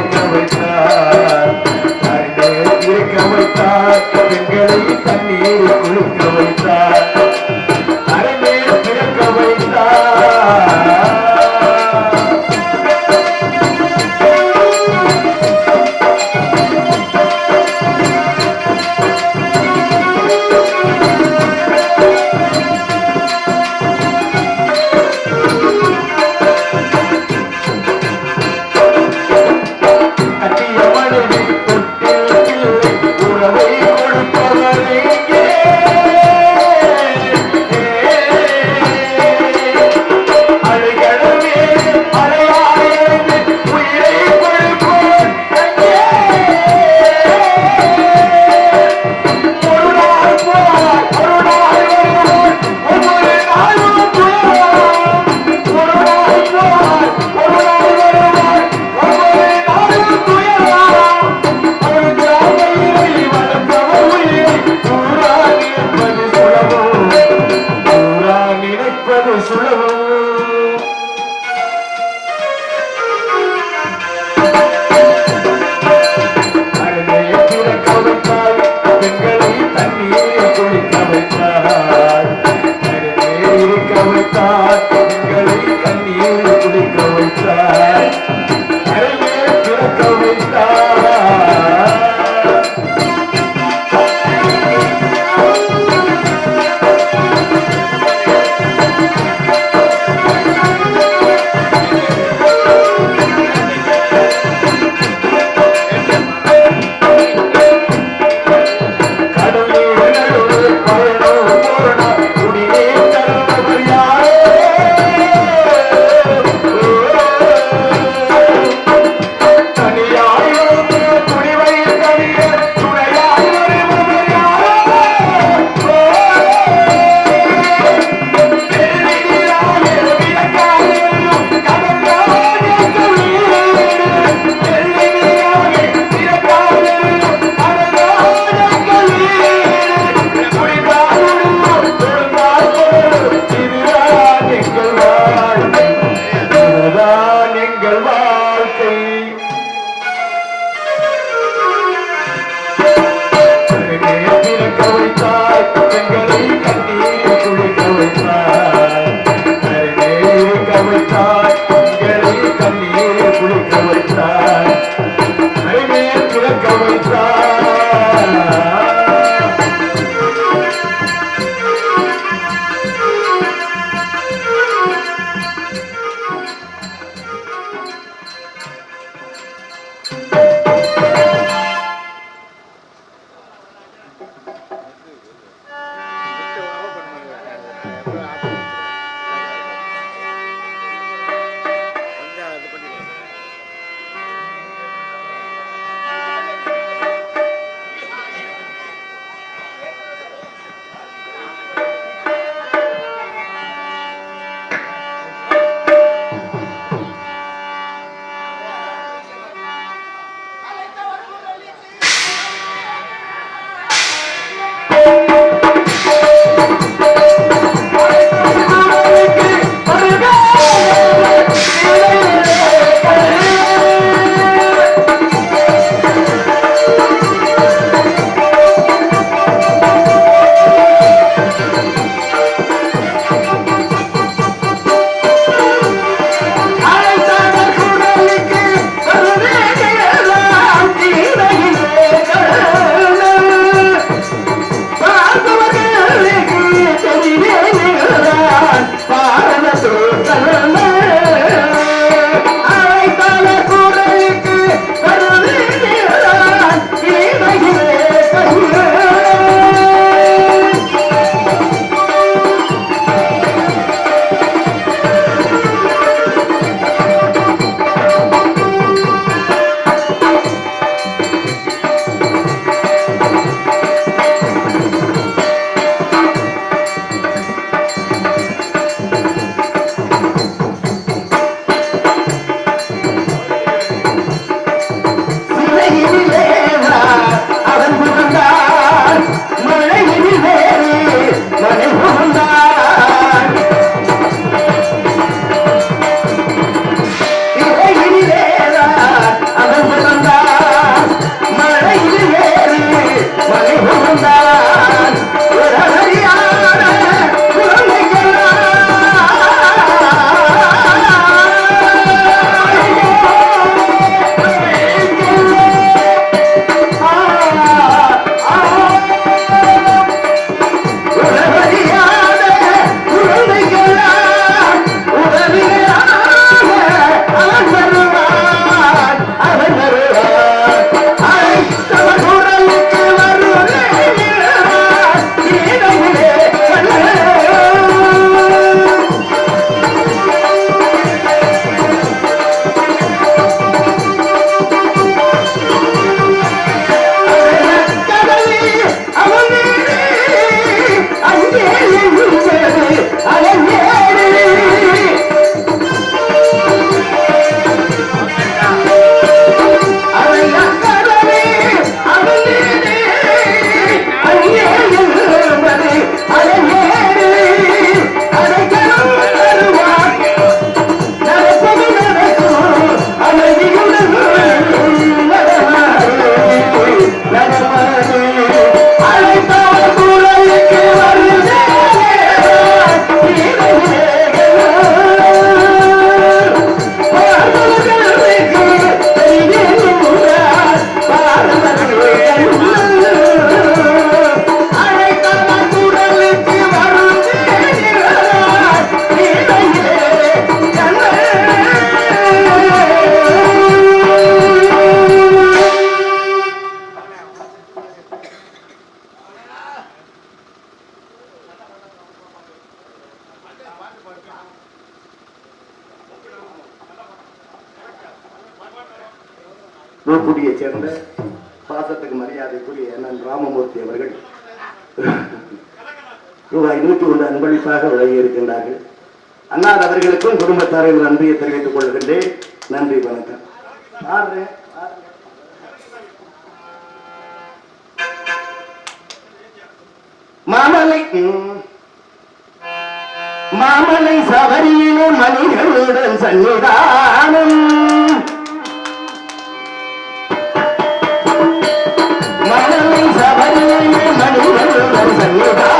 தண்ணீர் வைத்தார். கண்ணீர் வைத்தார். எங்களை தண்ணீர் குளிக்க வைத்தார். ராமமூர்த்தி அவர்கள் ரூபாய் இருபத்தி ஒன்று அன்பளிப்பாக வழங்கி இருக்கின்றார்கள். அன்னார் அவர்களுக்கும் குடும்பத்தாரின் நன்றியை தெரிவித்துக் கொள்கின்றேன். நன்றி வணக்கம். மாமலை மாமலை சபரியிலே மனிதனுடன் சன்னிதானம். సన్నిధా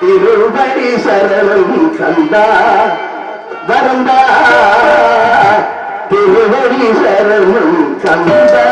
திருவடி சரணம் கந்தா வரந்தா திருவடி சரணம் கந்தா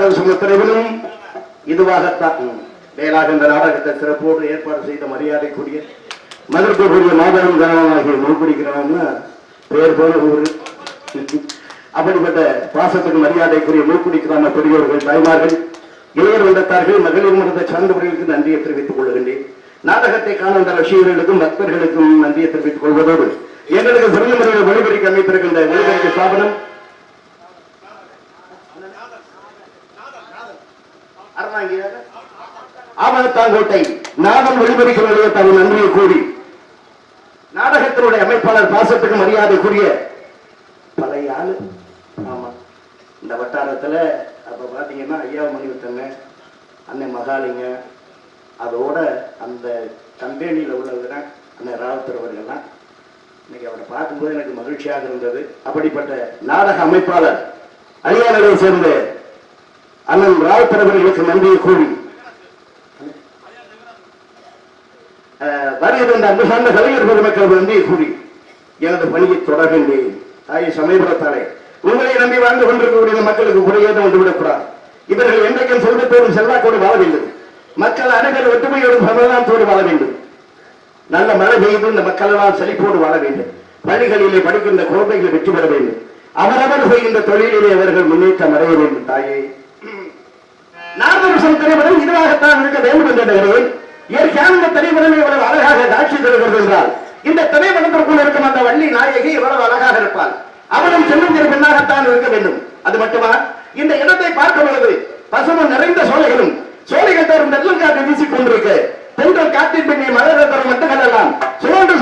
நன்றி நாடக இதுவாகத்தான். மேலாக இந்த நாடகத்தை சிறப்போடு ஏற்பாடு செய்த மரியாதைக்குரிய மதற்குரிய மாபெரும் கிராமமாகிய மூக்குடி கிராமம்னா பெயர் போல ஊரு அப்படிப்பட்ட பாசத்துக்கு மரியாதைக்குரிய மூக்குடி கிராம பெரியோர்கள் தாய்மார்கள் இளையர் வந்தத்தார்கள் மகளிர் மன்றத்தை சார்ந்தவர்களுக்கு நன்றியை தெரிவித்துக் கொள்கின்றேன். நாடகத்தை காண வந்த ரசிகர்களுக்கும் பக்தர்களுக்கும் நன்றியை தெரிவித்துக் கொள்வதோடு எங்களுக்கு சிறந்த முறையில் ஒளிபரிக்க அமைத்திருக்கின்ற ஒளிபரிக்க ஸ்தாபனம் ஆவணத்தாங்கோட்டை நாடல் ஒளிபரிக்க நிலையத்தால் நன்றியை கூறி நாடகத்தினுடைய அமைப்பாளர் பாசத்துக்கு மரியாதைக்குரிய பழைய ஆளு. ஆமா. இந்த வட்டாரத்துல அப்ப பாத்தீங்கன்னா ஐயா மணிவத்தங்க அண்ணன் மகாலிங்க அதோட அந்த கம்பெனியில் உள்ளவங்க அண்ணன் ராவுத்தர் அவர்கள்லாம் இன்னைக்கு அவரை பார்க்கும்போது எனக்கு மகிழ்ச்சியாக இருந்தது. அப்படிப்பட்ட நாடக அமைப்பாளர் அரியானரை சேர்ந்த அண்ணன் ராவுத்தர் அவர்களுக்கு நன்றியை கூறி அஹ், அன்பு சார்ந்த கலைஞர் பெருமக்கள் நன்றியை கூறி எனது பணியை தொடர்கின்றேன். தாய் சமயபுரத்தாலே உங்களை நம்பி வாழ்ந்து கொண்டிருக்கக்கூடிய மக்களுக்கு குறையேதும் வந்துவிடக்கூடாது இவர்கள் என்றைக்கும் செல்வத்தோடும் செல்வாக்கோடு வாழ வேண்டும். மக்கள் அனைவரும் ஒற்றுமையோடும் சமாதானத்தோடு வாழ வேண்டும். நல்ல மழை பெய்து இந்த மக்கள் எல்லாம் செழிப்போடு வாழ வேண்டும். பள்ளிகளிலே படிக்கின்ற குழந்தைகள் வெற்றி பெற வேண்டும். அவரவர் செய்கின்ற தொழிலிலே அவர்கள் முன்னேற்றம் அடைய வேண்டும் தாயே. நார்மல் திரைப்படம் இதுவாகத்தான் இருக்க வேண்டும் என்ற ஏற்கனவே இந்த தலைவனம் இவ்வளவு அழகாக காட்சி தருகிறது என்றால் இந்த தலைவனத்திற்குள் இருக்கும் அந்த வள்ளி நாயகி இவ்வளவு அழகாக இருப்பாள். அவனும் செல்லும் சிறு பெண்ணாகத்தான் இருக்க வேண்டும். அது மட்டுமா? இந்த இடத்தை பார்க்கும் பொழுது பசுமன் நிறைந்த சோலைகளும் சோலைகள் தரும் நெல்லல் காற்று வீசிக் கொண்டிருக்கு. பெண்கள் காற்றின் பின்னே மலர் தரும் மட்டும் கண்டலாம் சுழன்று